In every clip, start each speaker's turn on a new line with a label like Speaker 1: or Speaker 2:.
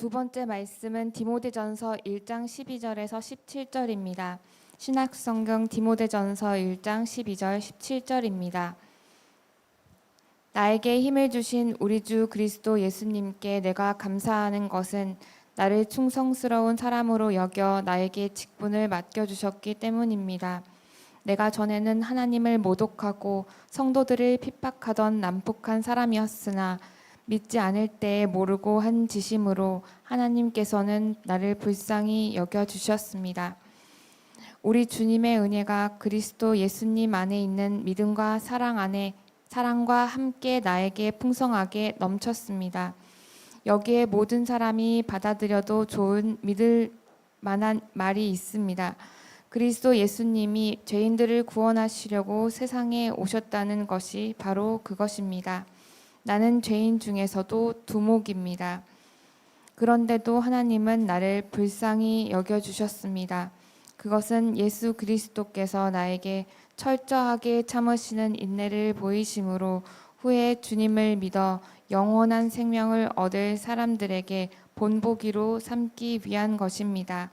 Speaker 1: 두 번째 말씀은 디모데전서 1장 12절에서 17절입니다. 신약성경 디모데전서 1장 12절 17절입니다. 나에게 힘을 주신 우리 주 그리스도 예수님께 내가 감사하는 것은 나를 충성스러운 사람으로 여겨 나에게 직분을 맡겨 주셨기 때문입니다. 내가 전에는 하나님을 모독하고 성도들을 핍박하던 난폭한 사람이었으나 믿지 않을 때에 모르고 한 지심으로 하나님께서는 나를 불쌍히 여겨 주셨습니다. 우리 주님의 은혜가 그리스도 예수님 안에 있는 믿음과 사랑 안에 사랑과 함께 나에게 풍성하게 넘쳤습니다. 여기에 모든 사람이 받아들여도 좋은 믿을 만한 말이 있습니다. 그리스도 예수님이 죄인들을 구원하시려고 세상에 오셨다는 것이 바로 그것입니다. 나는 죄인 중에서도 두목입니다. 그런데도 하나님은 나를 불쌍히 여겨주셨습니다. 그것은 예수 그리스도께서 나에게 철저하게 참으시는 인내를 보이심으로 후에 주님을 믿어 영원한 생명을 얻을 사람들에게 본보기로 삼기 위한 것입니다.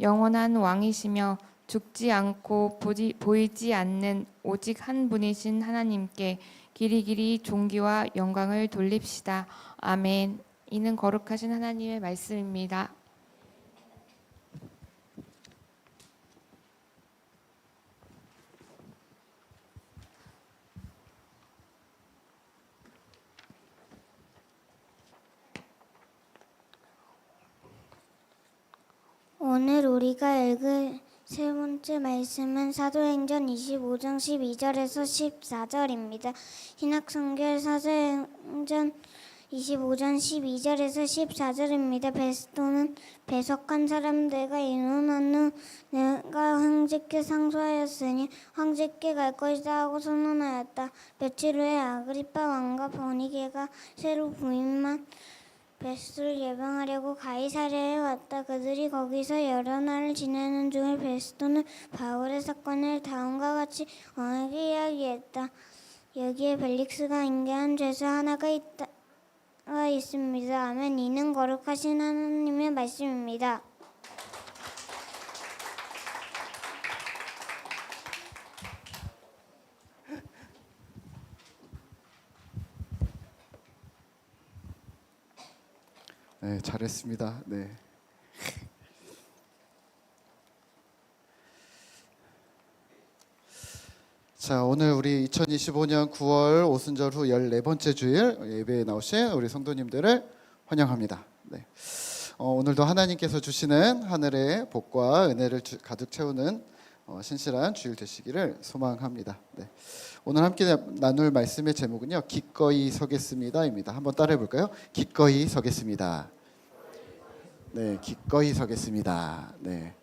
Speaker 1: 영원한 왕이시며 죽지 않고 보이지 않는 오직 한 분이신 하나님께 길이길이 존귀와 영광을 돌립시다. 아멘. 이는 거룩하신 하나님의 말씀입니다.
Speaker 2: 오늘 우리가 읽을 세 번째 말씀은 사도행전 25장 12절에서 14절입니다. 신학성결 사도행전 25장 12절에서 14절입니다. 베스토는 배석한 사람들과 인원한 후 내가 황제께 상소하였으니 황제께 갈 것이다 하고 선언하였다. 며칠 후에 아그리파 왕과 버니게가 새로 부임한 베스를 예방하려고 가이사랴에 왔다. 그들이 거기서 여러 날을 지내는 중에 베스토는 바울의 사건을 다음과 같이 왕에게 이야기했다. 여기에 벨릭스가 인계한 죄수 하나가 있다 가 있습니다. 아멘. 이는 거룩하신 하나님의 말씀입니다.
Speaker 3: 네, 잘했습니다. 네. 자, 오늘 우리 2025년 9월 오순절 후 14번째 주일 예배에 나오신 우리 성도님들을 환영합니다. 네. 어, 오늘도 하나님께서 주시는 하늘의 복과 은혜를 주- 가득 채우는 어, 신실한 주일 되시기를 소망합니다. 네. 오늘 함께 나눌 말씀의 제목은요. 기꺼이 서겠습니다입니다. 한번 따라해 볼까요? 기꺼이 서겠습니다. 네, 기꺼이 서겠습니다. 네.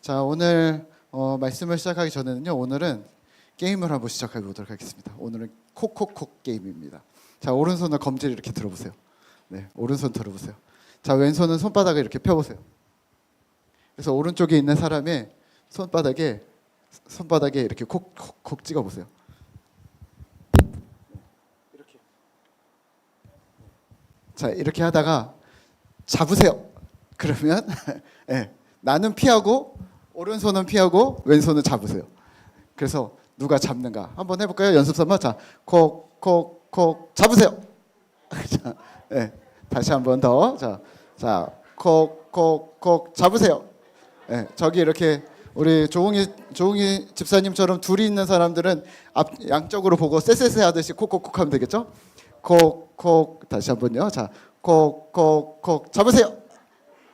Speaker 3: 자, 오늘 어, 말씀을 시작하기 전에는요. 오늘은 게임을 한번 시작해 보도록 하겠습니다. 오늘은 콕콕콕 게임입니다. 자, 오른손을 검지를 이렇게 들어보세요. 네, 오른손 들어보세요. 자, 왼손은 손바닥을 이렇게 펴보세요. 그래서 오른쪽에 있는 사람의 손바닥에 손바닥에 이렇게 콕콕콕 찍어 보세요. 이렇게. 자, 이렇게 하다가 잡으세요. 그러면 예, 나는 피하고 오른손은 피하고 왼손은 잡으세요. 그래서 누가 잡는가 한번 해볼까요? 연습 삼아 자, 콕콕콕 잡으세요. 자, 예, 다시 한번 더. 자, 자, 콕콕콕 잡으세요. 예, 저기 이렇게 우리 조웅이 조웅이 집사님처럼 둘이 있는 사람들은 앞 양쪽으로 보고 쎄쎄쎄 하듯이 콕콕콕 하면 되겠죠? 콕콕 다시 한번요. 자, 콕콕콕 잡으세요.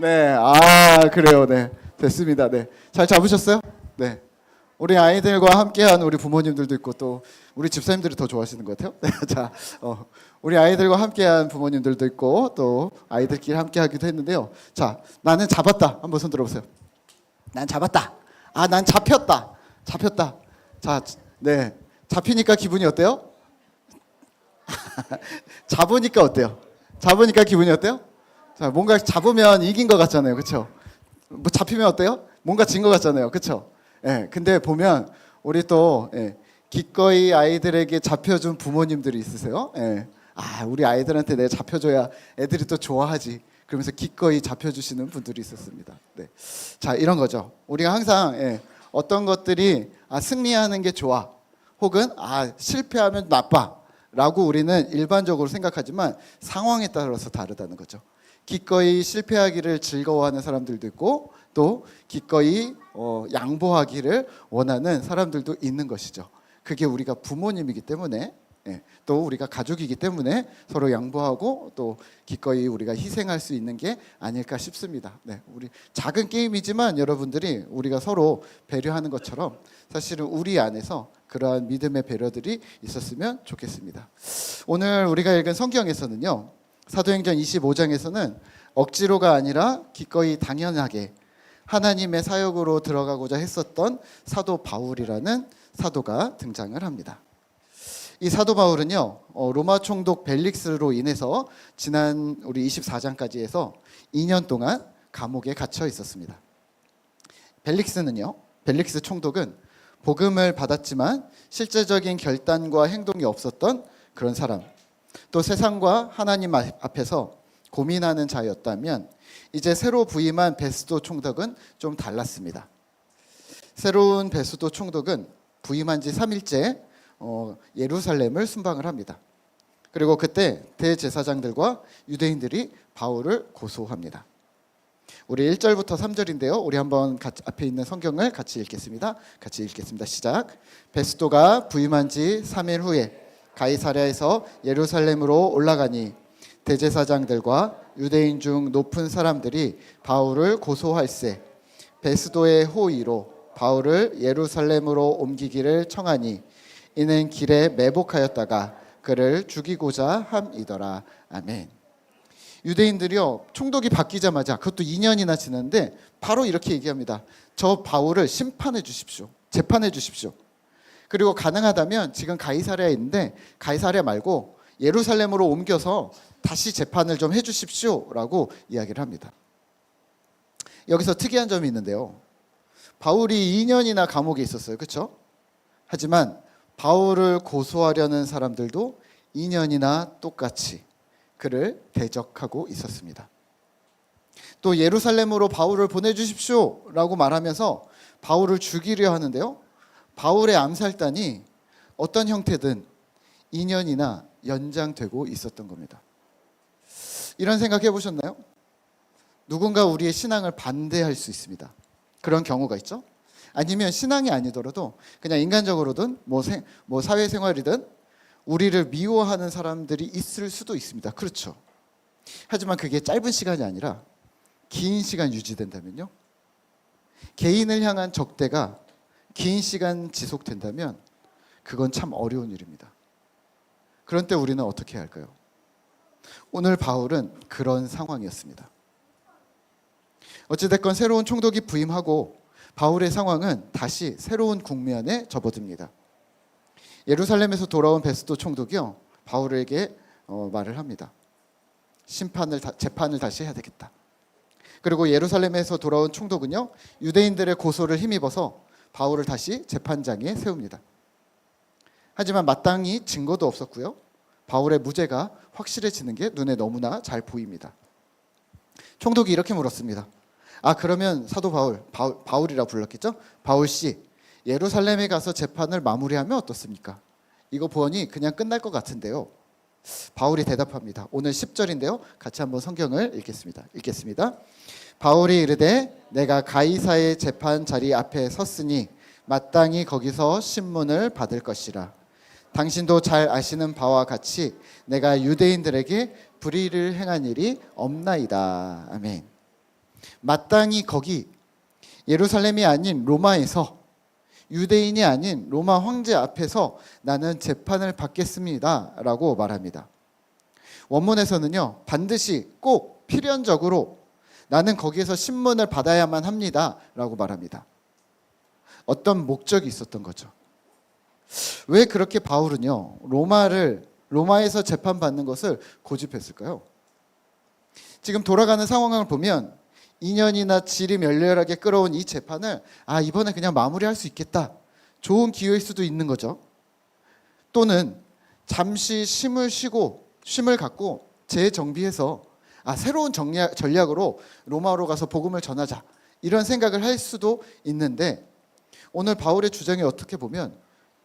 Speaker 3: 네, 아 그래요, 네, 됐습니다, 네, 잘 잡으셨어요? 네, 우리 아이들과 함께한 우리 부모님들도 있고 또 우리 집사님들이 더 좋아하시는 것 같아요. 네, 자, 어, 우리 아이들과 함께한 부모님들도 있고 또 아이들끼리 함께하기도 했는데요. 자, 나는 잡았다. 한번 손 들어보세요. 난 잡았다. 아, 난 잡혔다. 잡혔다. 자, 네, 잡히니까 기분이 어때요? 잡으니까 어때요? 잡으니까 기분이 어때요? 자, 뭔가 잡으면 이긴 것 같잖아요, 그렇죠? 뭐 잡히면 어때요? 뭔가 진 것 같잖아요, 그렇죠? 예, 근데 보면 우리 또 예, 기꺼이 아이들에게 잡혀준 부모님들이 있으세요. 예, 아, 우리 아이들한테 내 잡혀줘야 애들이 또 좋아하지. 그러면서 기꺼이 잡혀주시는 분들이 있었습니다. 네, 자 이런 거죠. 우리가 항상 예, 어떤 것들이 아, 승리하는 게 좋아, 혹은 아 실패하면 나빠 라고 우리는 일반적으로 생각하지만 상황에 따라서 다르다는 거죠. 기꺼이 실패하기를 즐거워하는 사람들도 있고 또 기꺼이 어, 양보하기를 원하는 사람들도 있는 것이죠. 그게 우리가 부모님이기 때문에 예, 또 우리가 가족이기 때문에 서로 양보하고 또 기꺼이 우리가 희생할 수 있는 게 아닐까 싶습니다. 네, 우리 작은 게임이지만 여러분들이 우리가 서로 배려하는 것처럼 사실은 우리 안에서 그러한 믿음의 배려들이 있었으면 좋겠습니다. 오늘 우리가 읽은 성경에서는요. 사도행전 25장에서는 억지로가 아니라 기꺼이 당연하게 하나님의 사역으로 들어가고자 했었던 사도 바울이라는 사도가 등장을 합니다. 이 사도 바울은요 어, 로마 총독 벨릭스로 인해서 지난 우리 24장까지 해서 2년 동안 감옥에 갇혀 있었습니다. 벨릭스는요 벨릭스 총독은 복음을 받았지만 실제적인 결단과 행동이 없었던 그런 사람 또 세상과 하나님 앞- 앞에서 고민하는 자였다면 이제 새로 부임한 베스도 총독은 좀 달랐습니다. 새로운 베스도 총독은 부임한 지 3일째 어, 예루살렘을 순방을 합니다. 그리고 그때 대제사장들과 유대인들이 바울을 고소합니다. 우리 1절부터 3절인데요. 우리 한번 같이 앞에 있는 성경을 같이 읽겠습니다. 같이 읽겠습니다. 시작. 베스도가 부임한 지 3일 후에 가이사랴에서 예루살렘으로 올라가니 대제사장들과 유대인 중 높은 사람들이 바울을 고소할세 베스도의 호의로 바울을 예루살렘으로 옮기기를 청하니 이는 길에 매복하였다가 그를 죽이고자 함이더라. 아멘. 유대인들이요 총독이 바뀌자마자 그것도 2년이나 지났는데 바로 이렇게 얘기합니다. 저 바울을 심판해 주십시오. 재판해 주십시오. 그리고 가능하다면 지금 가이사랴에 있는데 가이사랴 말고 예루살렘으로 옮겨서 다시 재판을 좀 해주십시오라고 이야기를 합니다. 여기서 특이한 점이 있는데요. 바울이 2년이나 감옥에 있었어요. 그렇죠? 하지만 바울을 고소하려는 사람들도 2년이나 똑같이 그를 대적하고 있었습니다. 또 예루살렘으로 바울을 보내주십시오라고 말하면서 바울을 죽이려 하는데요. 바울의 암살단이 어떤 형태든 2년이나 연장되고 있었던 겁니다. 이런 생각 해 보셨나요? 누군가 우리의 신앙을 반대할 수 있습니다. 그런 경우가 있죠. 아니면 신앙이 아니더라도 그냥 인간적으로든 뭐, 생, 뭐 사회생활이든 우리를 미워하는 사람들이 있을 수도 있습니다. 그렇죠. 하지만 그게 짧은 시간이 아니라 긴 시간 유지된다면요. 개인을 향한 적대가 긴 시간 지속된다면 그건 참 어려운 일입니다. 그런 때 우리는 어떻게 해야 할까요? 오늘 바울은 그런 상황이었습니다. 어찌됐건 새로운 총독이 부임하고 바울의 상황은 다시 새로운 국면에 접어듭니다. 예루살렘에서 돌아온 베스도 총독이요 바울에게 어, 말을 합니다. 심판을 다, 재판을 다시 해야 되겠다. 그리고 예루살렘에서 돌아온 총독은요 유대인들의 고소를 힘입어서 바울을 다시 재판장에 세웁니다. 하지만 마땅히 증거도 없었고요. 바울의 무죄가 확실해지는 게 눈에 너무나 잘 보입니다. 총독이 이렇게 물었습니다. 아 그러면 사도 바울, 바울 바울이라 불렀겠죠? 바울 씨 예루살렘에 가서 재판을 마무리하면 어떻습니까? 이거 보니 그냥 끝날 것 같은데요. 바울이 대답합니다. 오늘 10절인데요. 같이 한번 성경을 읽겠습니다. 읽겠습니다. 바울이 이르되 내가 가이사의 재판 자리 앞에 섰으니 마땅히 거기서 신문을 받을 것이라. 당신도 잘 아시는 바와 같이 내가 유대인들에게 불의를 행한 일이 없나이다. 아멘. 마땅히 거기 예루살렘이 아닌 로마에서 유대인이 아닌 로마 황제 앞에서 나는 재판을 받겠습니다라고 말합니다. 원문에서는요 반드시 꼭 필연적으로 나는 거기에서 신문을 받아야만 합니다 라고 말합니다. 어떤 목적이 있었던 거죠. 왜 그렇게 바울은요 로마를 로마에서 재판 받는 것을 고집했을까요? 지금 돌아가는 상황을 보면 2년이나 질이 멸렬하게 끌어온 이 재판을 아 이번에 그냥 마무리할 수 있겠다 좋은 기회일 수도 있는 거죠. 또는 잠시 쉼을 쉬고 쉼을 갖고 재정비해서 아 새로운 정략, 전략으로 로마로 가서 복음을 전하자 이런 생각을 할 수도 있는데 오늘 바울의 주장이 어떻게 보면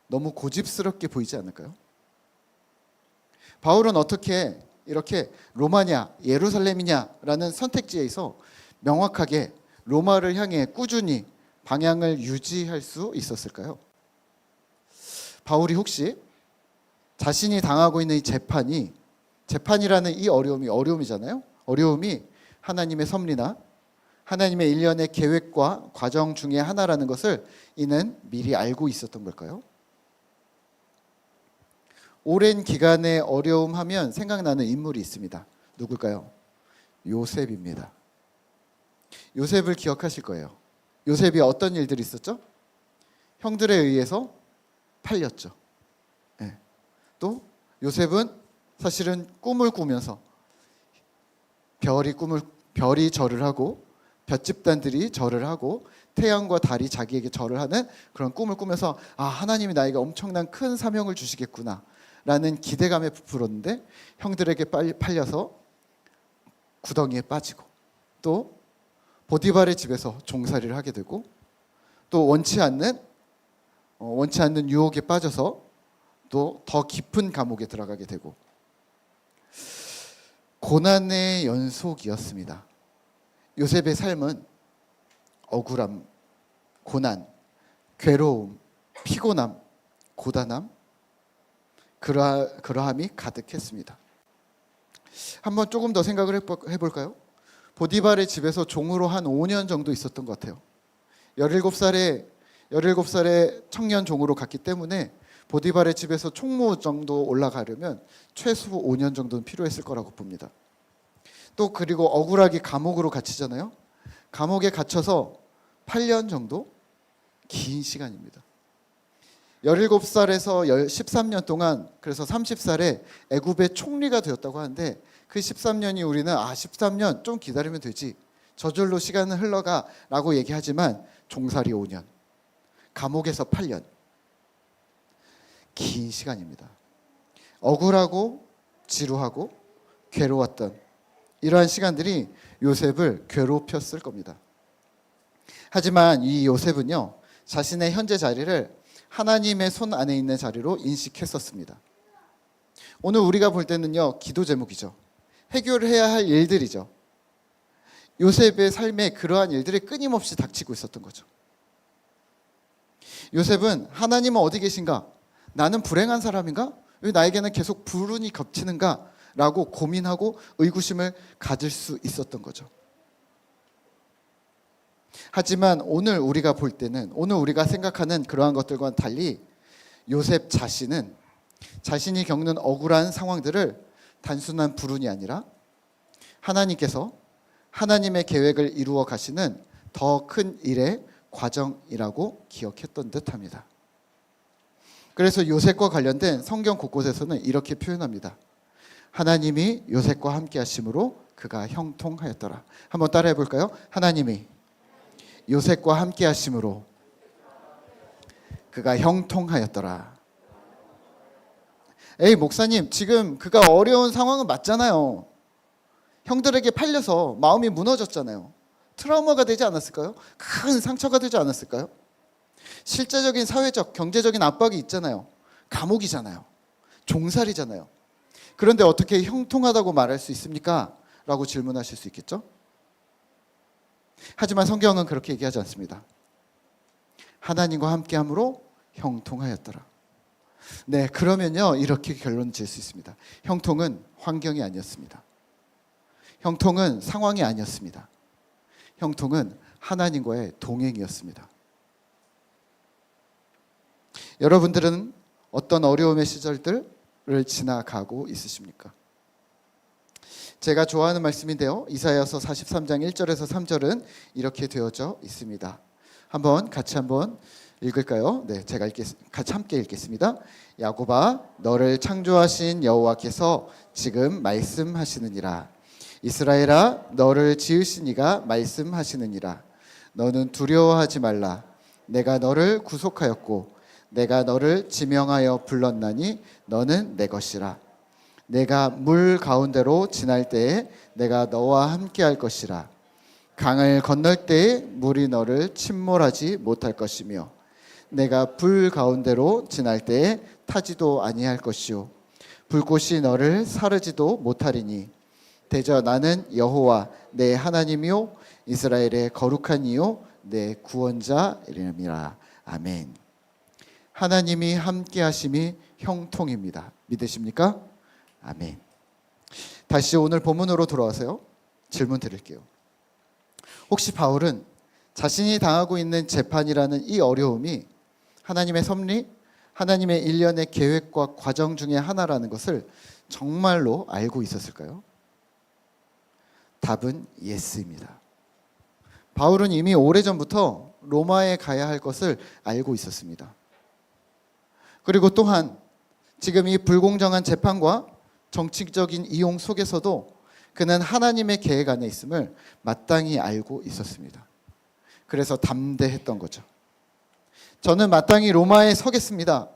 Speaker 3: 너무 고집스럽게 보이지 않을까요? 바울은 어떻게 이렇게 로마냐 예루살렘이냐라는 선택지에서 명확하게 로마를 향해 꾸준히 방향을 유지할 수 있었을까요? 바울이 혹시 자신이 당하고 있는 이 재판이 재판이라는 이 어려움이 어려움이잖아요. 어려움이 하나님의 섭리나 하나님의 일련의 계획과 과정 중에 하나라는 것을 이는 미리 알고 있었던 걸까요? 오랜 기간의 어려움 하면 생각나는 인물이 있습니다. 누굴까요? 요셉입니다. 요셉을 기억하실 거예요. 요셉이 어떤 일들이 있었죠? 형들에 의해서 팔렸죠. 예. 또 요셉은 사실은 꿈을 꾸면서 별이 꿈을 별이 절을 하고 별 집단들이 절을 하고 태양과 달이 자기에게 절을 하는 그런 꿈을 꾸면서 아 하나님이 나에게 엄청난 큰 사명을 주시겠구나 라는 기대감에 부풀었는데 형들에게 빨리 팔려서 구덩이에 빠지고 또 보디발의 집에서 종살이를 하게 되고 또 원치 않는 어, 원치 않는 유혹에 빠져서 또 더 깊은 감옥에 들어가게 되고 고난의 연속이었습니다. 요셉의 삶은 억울함, 고난, 괴로움, 피곤함, 고단함, 그러하, 그러함이 가득했습니다. 한번 조금 더 생각을 해볼- 해볼까요? 보디발의 집에서 종으로 한 5년 정도 있었던 것 같아요. 17살에 17살에 청년 종으로 갔기 때문에 보디발의 집에서 총무 정도 올라가려면 최소 5년 정도는 필요했을 거라고 봅니다. 또 그리고 억울하게 감옥으로 갇히잖아요. 감옥에 갇혀서 8년 정도 긴 시간입니다. 17살에서 13년 동안 그래서 30살에 애굽의 총리가 되었다고 하는데 그 13년이 우리는 아 13년 좀 기다리면 되지 저절로 시간은 흘러가라고 얘기하지만 종살이 5년 감옥에서 8년 긴 시간입니다. 억울하고 지루하고 괴로웠던 이러한 시간들이 요셉을 괴롭혔을 겁니다. 하지만 이 요셉은요 자신의 현재 자리를 하나님의 손 안에 있는 자리로 인식했었습니다. 오늘 우리가 볼 때는요 기도 제목이죠. 해결을 해야 할 일들이죠. 요셉의 삶에 그러한 일들이 끊임없이 닥치고 있었던 거죠. 요셉은 하나님은 어디 계신가? 나는 불행한 사람인가? 왜 나에게는 계속 불운이 겹치는가? 라고 고민하고 의구심을 가질 수 있었던 거죠. 하지만 오늘 우리가 볼 때는 오늘 우리가 생각하는 그러한 것들과는 달리 요셉 자신은 자신이 겪는 억울한 상황들을 단순한 불운이 아니라 하나님께서 하나님의 계획을 이루어 가시는 더 큰 일의 과정이라고 기억했던 듯 합니다. 그래서 요셉과 관련된 성경 곳곳에서는 이렇게 표현합니다. 하나님이 요셉과 함께 하심으로 그가 형통하였더라. 한번 따라해 볼까요? 하나님이 요셉과 함께 하심으로 그가 형통하였더라. 에이 목사님 지금 그가 어려운 상황은 맞잖아요. 형들에게 팔려서 마음이 무너졌잖아요. 트라우마가 되지 않았을까요? 큰 상처가 되지 않았을까요? 실제적인 사회적 경제적인 압박이 있잖아요. 감옥이잖아요. 종살이잖아요. 그런데 어떻게 형통하다고 말할 수 있습니까? 라고 질문하실 수 있겠죠? 하지만 성경은 그렇게 얘기하지 않습니다. 하나님과 함께 함으로 형통하였더라. 네, 그러면요 이렇게 결론 지을 수 있습니다. 형통은 환경이 아니었습니다. 형통은 상황이 아니었습니다. 형통은 하나님과의 동행이었습니다. 여러분들은 어떤 어려움의 시절들을 지나가고 있으십니까? 제가 좋아하는 말씀인데요. 이사야서 43장 1절에서 3절은 이렇게 되어져 있습니다. 한번 같이 한번 읽을까요? 네, 제가 읽겠, 같이 함께 읽겠습니다. 야곱아, 너를 창조하신 여호와께서 지금 말씀하시느니라. 이스라엘아, 너를 지으신 이가 말씀하시느니라. 너는 두려워하지 말라. 내가 너를 구속하였고, 내가 너를 지명하여 불렀나니 너는 내 것이라. 내가 물 가운데로 지날 때에 내가 너와 함께 할 것이라. 강을 건널 때에 물이 너를 침몰하지 못할 것이며 내가 불 가운데로 지날 때에 타지도 아니할 것이요 불꽃이 너를 사르지도 못하리니 대저 나는 여호와 내 하나님이요 이스라엘의 거룩한 이요 내 구원자이름이라 아멘. 하나님이 함께 하심이 형통입니다. 믿으십니까? 아멘. 다시 오늘 본문으로 돌아와서요. 질문 드릴게요. 혹시 바울은 자신이 당하고 있는 재판이라는 이 어려움이 하나님의 섭리, 하나님의 일련의 계획과 과정 중에 하나라는 것을 정말로 알고 있었을까요? 답은 예스입니다. 바울은 이미 오래전부터 로마에 가야 할 것을 알고 있었습니다. 그리고 또한 지금 이 불공정한 재판과 정치적인 이용 속에서도 그는 하나님의 계획 안에 있음을 마땅히 알고 있었습니다. 그래서 담대했던 거죠. 저는 마땅히 로마에 서겠습니다.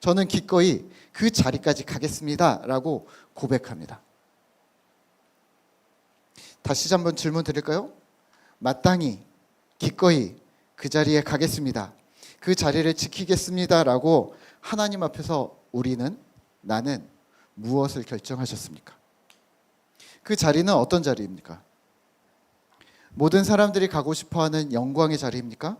Speaker 3: 저는 기꺼이 그 자리까지 가겠습니다. 라고 고백합니다. 다시 한번 질문 드릴까요? 마땅히 기꺼이 그 자리에 가겠습니다. 그 자리를 지키겠습니다. 라고 하나님 앞에서 우리는 나는 무엇을 결정하셨습니까? 그 자리는 어떤 자리입니까? 모든 사람들이 가고 싶어 하는 영광의 자리입니까?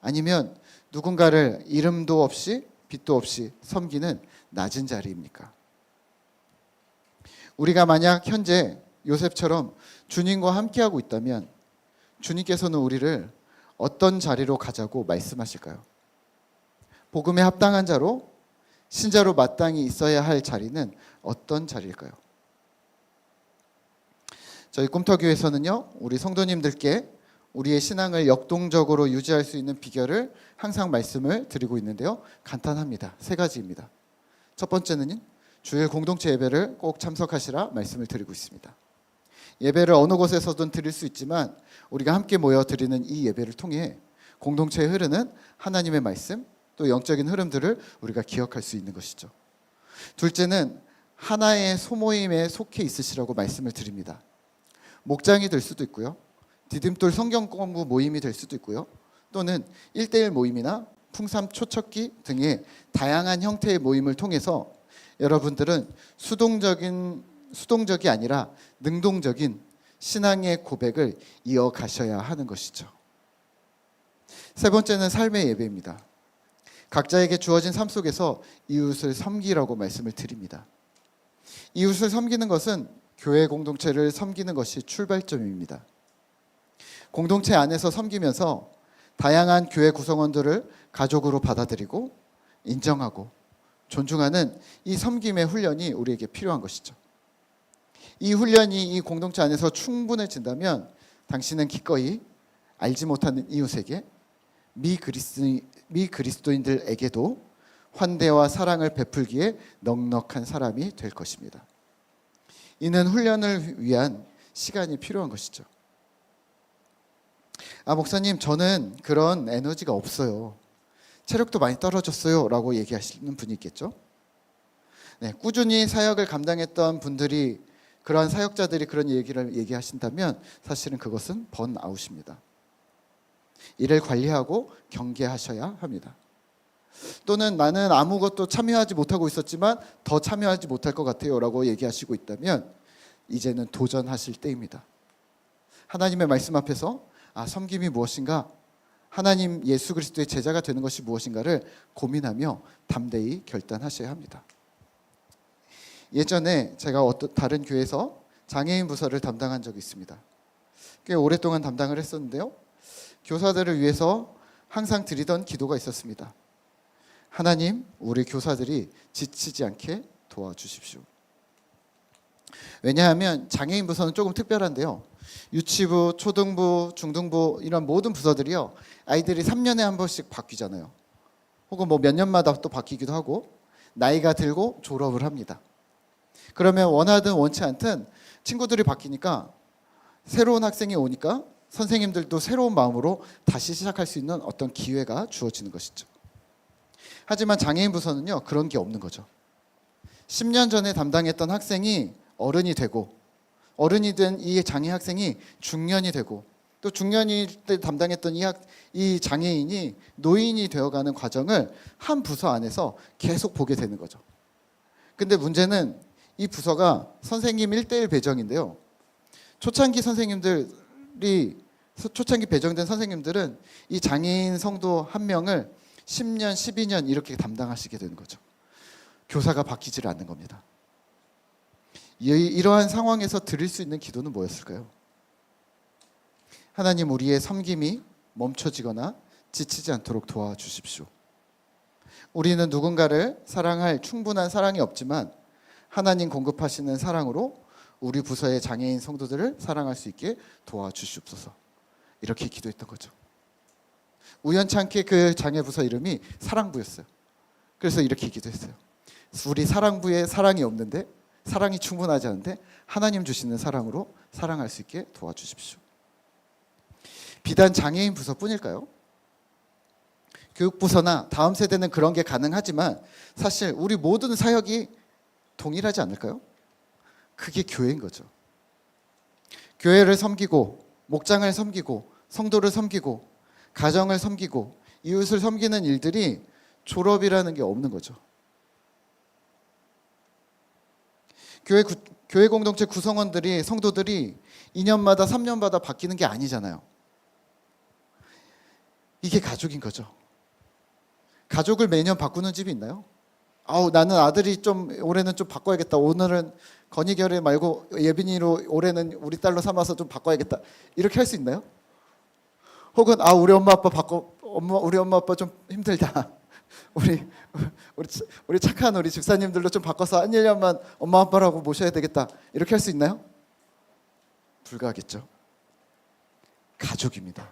Speaker 3: 아니면 누군가를 이름도 없이 빛도 없이 섬기는 낮은 자리입니까? 우리가 만약 현재 요셉처럼 주님과 함께하고 있다면 주님께서는 우리를 어떤 자리로 가자고 말씀하실까요? 복음에 합당한 자로 신자로 마땅히 있어야 할 자리는 어떤 자리일까요? 저희 꿈터교에서는요, 우리 성도님들께 우리의 신앙을 역동적으로 유지할 수 있는 비결을 항상 말씀을 드리고 있는데요. 간단합니다. 세 가지입니다. 첫 번째는 주일 공동체 예배를 꼭 참석하시라 말씀을 드리고 있습니다. 예배를 어느 곳에서든 드릴 수 있지만 우리가 함께 모여 드리는 이 예배를 통해 공동체에 흐르는 하나님의 말씀 또 영적인 흐름들을 우리가 기억할 수 있는 것이죠. 둘째는 하나의 소모임에 속해 있으시라고 말씀을 드립니다. 목장이 될 수도 있고요. 디딤돌 성경 공부 모임이 될 수도 있고요. 또는 1대1 모임이나 풍삼 초척기 등의 다양한 형태의 모임을 통해서 여러분들은 수동적인 수동적이 아니라 능동적인 신앙의 고백을 이어가셔야 하는 것이죠. 세 번째는 삶의 예배입니다. 각자에게 주어진 삶 속에서 이웃을 섬기라고 말씀을 드립니다. 이웃을 섬기는 것은 교회 공동체를 섬기는 것이 출발점입니다. 공동체 안에서 섬기면서 다양한 교회 구성원들을 가족으로 받아들이고 인정하고 존중하는 이 섬김의 훈련이 우리에게 필요한 것이죠. 이 훈련이 이 공동체 안에서 충분해진다면 당신은 기꺼이 알지 못하는 이웃에게 미 그리스 미 그리스도인들에게도 환대와 사랑을 베풀기에 넉넉한 사람이 될 것입니다. 이는 훈련을 위한 시간이 필요한 것이죠. 아 목사님 저는 그런 에너지가 없어요. 체력도 많이 떨어졌어요 라고 얘기하시는 분이 있겠죠. 네, 꾸준히 사역을 감당했던 분들이 그러한 사역자들이 그런 얘기를 얘기하신다면 사실은 그것은 번아웃입니다. 이를 관리하고 경계하셔야 합니다. 또는 나는 아무것도 참여하지 못하고 있었지만 더 참여하지 못할 것 같아요라고 얘기하시고 있다면 이제는 도전하실 때입니다. 하나님의 말씀 앞에서 아 섬김이 무엇인가? 하나님 예수 그리스도의 제자가 되는 것이 무엇인가를 고민하며 담대히 결단하셔야 합니다. 예전에 제가 어떤 다른 교회에서 장애인 부서를 담당한 적이 있습니다. 꽤 오랫동안 담당을 했었는데요. 교사들을 위해서 항상 드리던 기도가 있었습니다. 하나님, 우리 교사들이 지치지 않게 도와주십시오. 왜냐하면 장애인 부서는 조금 특별한데요. 유치부, 초등부, 중등부 이런 모든 부서들이요. 아이들이 3년에 한 번씩 바뀌잖아요. 혹은 뭐 몇 년마다 또 바뀌기도 하고 나이가 들고 졸업을 합니다. 그러면 원하든 원치 않든 친구들이 바뀌니까 새로운 학생이 오니까 선생님들도 새로운 마음으로 다시 시작할 수 있는 어떤 기회가 주어지는 것이죠. 하지만 장애인 부서는요 그런 게 없는 거죠. 10년 전에 담당했던 학생이 어른이 되고 어른이 된 이 장애 학생이 중년이 되고 또 중년이 때 담당했던 이, 학, 이 장애인이 노인이 되어가는 과정을 한 부서 안에서 계속 보게 되는 거죠. 근데 문제는 이 부서가 선생님 1대1 배정인데요. 초창기 선생님들 이 초창기 배정된 선생님들은 이 장애인 성도 한 명을 10년, 12년 이렇게 담당하시게 되는 거죠. 교사가 바뀌질 않는 겁니다. 이- 이러한 상황에서 드릴 수 있는 기도는 뭐였을까요? 하나님 우리의 섬김이 멈춰지거나 지치지 않도록 도와주십시오. 우리는 누군가를 사랑할 충분한 사랑이 없지만 하나님 공급하시는 사랑으로 우리 부서의 장애인 성도들을 사랑할 수 있게 도와주시옵소서. 이렇게 기도했던 거죠. 우연찮게 그 장애 부서 이름이 사랑부였어요. 그래서 이렇게 기도했어요. 우리 사랑부에 사랑이 없는데 사랑이 충분하지 않은데 하나님 주시는 사랑으로 사랑할 수 있게 도와주십시오. 비단 장애인 부서뿐일까요? 교육부서나 다음 세대는 그런 게 가능하지만 사실 우리 모든 사역이 동일하지 않을까요? 그게 교회인 거죠. 교회를 섬기고 목장을 섬기고 성도를 섬기고 가정을 섬기고 이웃을 섬기는 일들이 졸업이라는 게 없는 거죠. 교회 구, 교회 공동체 구성원들이 성도들이 2년마다 3년마다 바뀌는 게 아니잖아요. 이게 가족인 거죠. 가족을 매년 바꾸는 집이 있나요? 아우 나는 아들이 좀 올해는 좀 바꿔야겠다. 오늘은 건희결에 말고 예빈이로 올해는 우리 딸로 삼아서 좀 바꿔야겠다. 이렇게 할 수 있나요? 혹은 아 우리 엄마 아빠 바꿔 엄마 우리 엄마 아빠 좀 힘들다. 우리 우리 차- 우리 착한 우리 집사님들로 좀 바꿔서 한 1년만 엄마 아빠라고 모셔야 되겠다. 이렇게 할 수 있나요? 불가하겠죠. 가족입니다.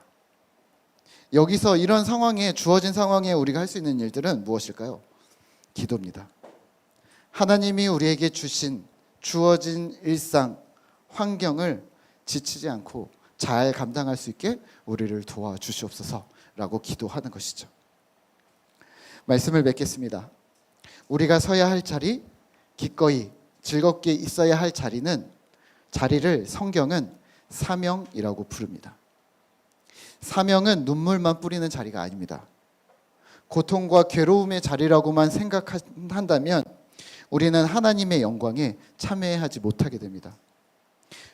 Speaker 3: 여기서 이런 상황에 주어진 상황에 우리가 할 수 있는 일들은 무엇일까요? 기도입니다. 하나님이 우리에게 주신 주어진 일상 환경을 지치지 않고 잘 감당할 수 있게 우리를 도와주시옵소서라고 기도하는 것이죠. 말씀을 맺겠습니다. 우리가 서야 할 자리, 기꺼이 즐겁게 있어야 할 자리는 자리를 성경은 사명이라고 부릅니다. 사명은 눈물만 뿌리는 자리가 아닙니다. 고통과 괴로움의 자리라고만 생각한다면 우리는 하나님의 영광에 참여하지 못하게 됩니다.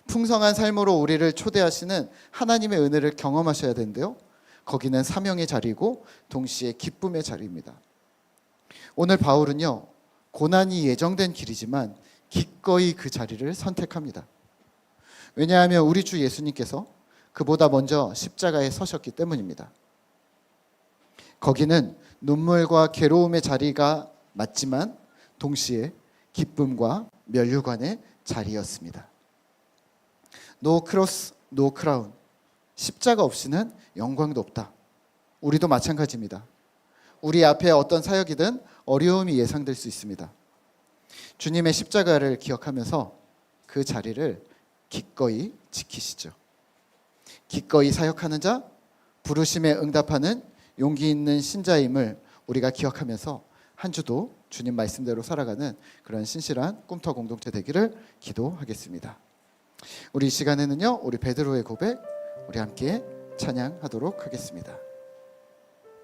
Speaker 3: 풍성한 삶으로 우리를 초대하시는 하나님의 은혜를 경험하셔야 되는데요. 거기는 사명의 자리고 동시에 기쁨의 자리입니다. 오늘 바울은요. 고난이 예정된 길이지만 기꺼이 그 자리를 선택합니다. 왜냐하면 우리 주 예수님께서 그보다 먼저 십자가에 서셨기 때문입니다. 거기는 눈물과 괴로움의 자리가 맞지만 동시에 기쁨과 멸류관의 자리였습니다. 노 크로스, 노 크라운. 십자가 없이는 영광도 없다. 우리도 마찬가지입니다. 우리 앞에 어떤 사역이든 어려움이 예상될 수 있습니다. 주님의 십자가를 기억하면서 그 자리를 기꺼이 지키시죠. 기꺼이 사역하는 자, 부르심에 응답하는 용기 있는 신자임을 우리가 기억하면서 한 주도 주님 말씀대로 살아가는 그런 신실한 꿈터 공동체 되기를 기도하겠습니다. 우리 이 시간에는요, 우리 베드로의 고백 우리 함께 찬양하도록 하겠습니다.